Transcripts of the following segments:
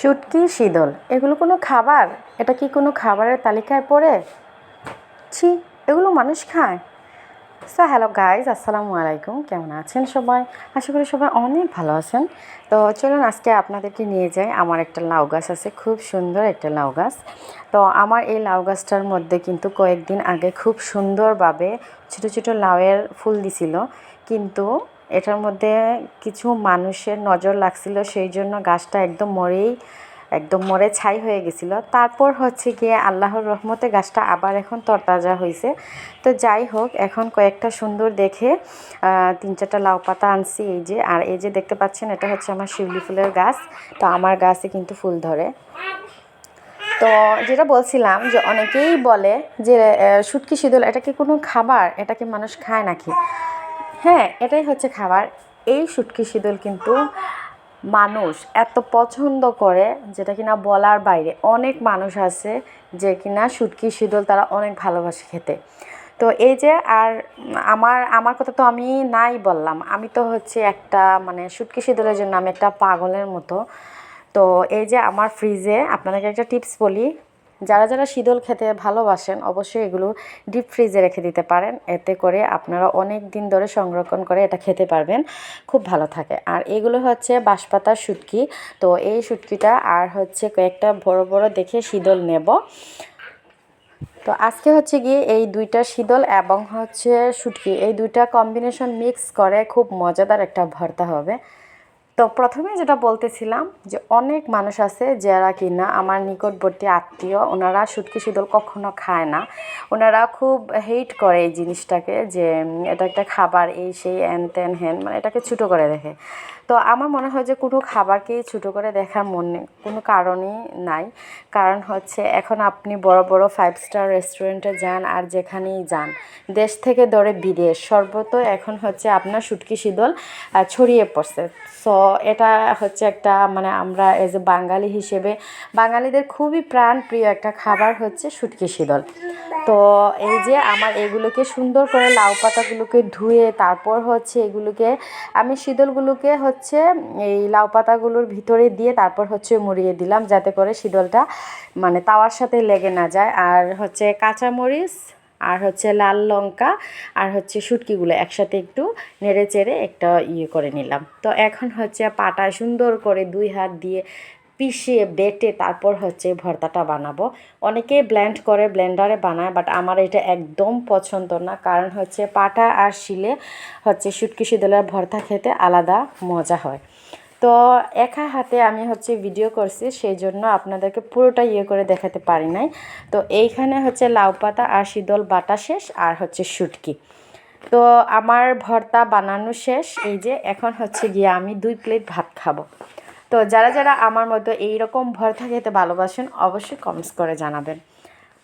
শুটকি, শীতল। এগুলো কোনো খাবার? এটা কি কোনো খাবারের তালিকায় পড়ে? ছি, এগুলো মানুষ খায়। সো হ্যালো গাইজ আসসালামু আলাইকুম। কেমন আছেন সবাই? আশা করি সবাই অনেক ভালো আছেন। তো চলুন আজকে আপনাদেরকে নিয়ে যাই। আমার একটা লাউ গাছ আছে, খুব সুন্দর একটা লাউ গাছ। তো আমার এই লাউ গাছটার মধ্যে কিন্তু কয়েকদিন আগে খুব সুন্দরভাবে ছোটো ছোটো লাউয়ের ফুল দিছিল। কিন্তু এটার মধ্যে কিছু মানুষের নজর লাগছিল, সেই জন্য গাছটা একদম মরেই, একদম মরে ছাই হয়ে গেছিল। তারপর হচ্ছে গিয়ে আল্লাহর রহমতে গাছটা আবার এখন তরতাজা হয়েছে তো যাই হোক, এখন কয়েকটা সুন্দর দেখে তিন চারটা লাউ পাতা আনছি এই যে। আর এই যে দেখতে পাচ্ছেন, এটা হচ্ছে আমার শিউলি ফুলের গাছ। তো আমার গাছে কিন্তু ফুল ধরে। তো যেটা বলছিলাম যে অনেকেই বলে যে শুটকি শীতল এটা কি কোনো খাবার? এটা কি মানুষ খায় নাকি? হ্যাঁ এটাই হচ্ছে খাবার। এই শুটকি শীতল কিন্তু মানুষ এত পছন্দ করে যেটা কিনা বলার বাইরে। অনেক মানুষ আছে যে কিনা শুটকি শীতল তারা অনেক ভালোবাসে খেতে। তো এই যে আর আমার আমার কথা তো আমি নাই বললাম। আমি তো হচ্ছে একটা মানে শুটকি শীতলের জন্য আমি একটা পাগলের মতো। তো এই যে আমার ফ্রিজে আপনাদেরকে একটা টিপস বলি। যারা যারা শীতল খেতে ভালোবাসেন, অবশ্যই এগুলো ডিপ ফ্রিজে রেখে দিতে পারেন। এতে করে আপনারা অনেক দিন ধরে সংরক্ষণ করে এটা খেতে পারবেন। খুব ভালো থাকে। আর এগুলো হচ্ছে বাঁশপাতার শুটকি। তো এই শুটকিটা আর হচ্ছে কয়েকটা বড় বড় দেখে শীতল নেব। তো আজকে হচ্ছে গিয়ে এই দুইটা শীতল এবং হচ্ছে শুটকি, এই দুইটা কম্বিনেশন মিক্স করে খুব মজাদার একটা ভর্তা হবে। তো প্রথমে যেটা বলতেছিলাম যে অনেক মানুষ আছে যারা কিনা আমার নিকটবর্তী আত্মীয়, ওনারা শুটকি শীতল কখনো খায় না। ওনারা খুব হেট করে এই জিনিসটাকে যে, এটা একটা খাবার, এই সেই এন তেন হেন মানে এটাকে ছোটো করে দেখে। তো আমার মনে হয় যে কোনো খাবারকেই ছোটো করে দেখার মনে কোনো কারণই নাই। কারণ হচ্ছে এখন আপনি বড় বড় ফাইভ স্টার রেস্টুরেন্টে যান আর যেখানেই যান, দেশ থেকে ধরে বিদেশ সর্বত এখন হচ্ছে আপনার শুটকি শীতল ছড়িয়ে পড়ছে। সো এটা হচ্ছে একটা মানে আমরা এজ এ বাঙালি হিসেবে, বাঙালিদের খুবই প্রাণ প্রিয় একটা খাবার হচ্ছে শুটকি শীতল। তো এই যে আমার এগুলোকে সুন্দর করে লাউ পাতাগুলোকে ধুয়ে তারপর হচ্ছে এগুলোকে আমি শীতলগুলোকে হচ্ছে এই লাউ পাতাগুলোর ভিতরে দিয়ে তারপর হচ্ছে মুড়িয়ে দিলাম যাতে করে শীতলটা মানে তাওয়ার সাথে লেগে না যায়। আর হচ্ছে কাঁচামরিচ, আর হচ্ছে লাল লঙ্কা, আর হচ্ছে শুটকিগুলো একসাথে একটু নেড়ে চেড়ে একটা ইয়ে করে নিলাম। তো এখন হচ্ছে পাটা সুন্দর করে দুই হাত দিয়ে পিষিয়ে বেটে তারপর হচ্ছে ভর্তাটা বানাবো। অনেকে ব্ল্যান্ড করে ব্লেন্ডারে বানায় বাট আমার এটা একদম পছন্দ না। কারণ হচ্ছে পাটা আর শিলে হচ্ছে শুটকি শীতলের ভর্তা খেতে আলাদা মজা হয়। তো একা হাতে আমি হচ্ছে ভিডিও করছি, সেই জন্য আপনাদেরকে পুরোটা ইয়ে করে দেখাতে পারি নাই। তো এইখানে হচ্ছে লাউ পাতা আর শীতল বাটা শেষ আর হচ্ছে শুটকি। তো আমার ভর্তা বানানো শেষ। এই যে এখন হচ্ছে গিয়ে আমি দুই প্লেট ভাত খাব। তো যারা যারা আমার মতো এই রকম ভর্তা খেতে ভালোবাসেন অবশ্যই কমেন্টস করে জানাবেন।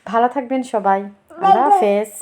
ভালো থাকবেন সবাই। আল্লাহ হাফেজ।